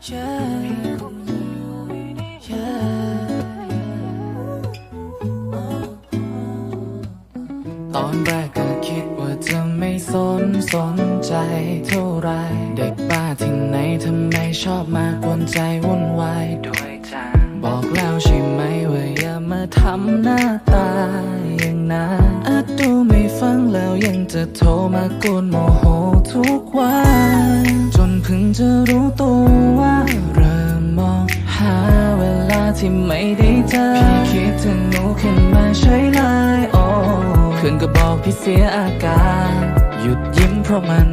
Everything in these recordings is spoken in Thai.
ตอนแรกก็คิดว่าจะไม่สนสนใจเท่าไร เด็กบ้าที่ไหนทำไมชอบมากวนใจวุ่นวายด้วยจังบอกแล้วใช่ไหมว่าอย่ามาทำหน้าตาอย่างนั้นอาจดูไม่ฟังแล้วยังจะโทรมากวนโมโหทุกวัน พิ่งจะรู้ตัวว่าเริ่มมองหาเวลาที่ไม่ได้เจอพี่คิดถึงหนูขึ้นมาใช้ไลน์โอ้เพื่อนก็บอกพี่เสียอาการ หยุดยิ้มเพราะมัน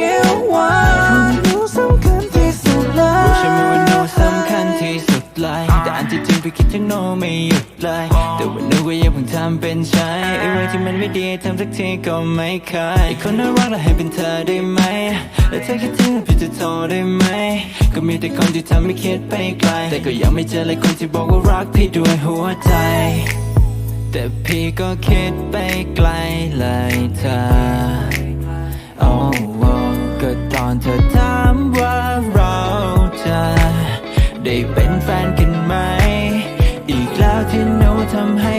you want หนูสำคัญที่สุดเลยรู้ใช่ไหมว่าโนสำคัญที่สุดเลยแต่อันที่จริงพี่คิดถึงโนไม่หยุดเลย แต่ว่าโนก็ยังเพิ่งทำเป็นใช้ไอ้เรื่องที่มันไม่ดีทำสักทีก็ไม่เคยไอ้คนน่ารักแล้วให้เป็นเธอได้ไหมแล้วเธอคิดถึงพี่จะโทรได้ไหม ก็มีแต่คนที่ทำให้คิดไปไกล แต่ก็ยังไม่เจอเลยคนที่บอกว่ารักพี่ด้วยหัวใจ แต่พี่ก็คิดไปไกลเลยเธอ ได้เป็นแฟนกันไหม อีกแล้วที่โนทำให้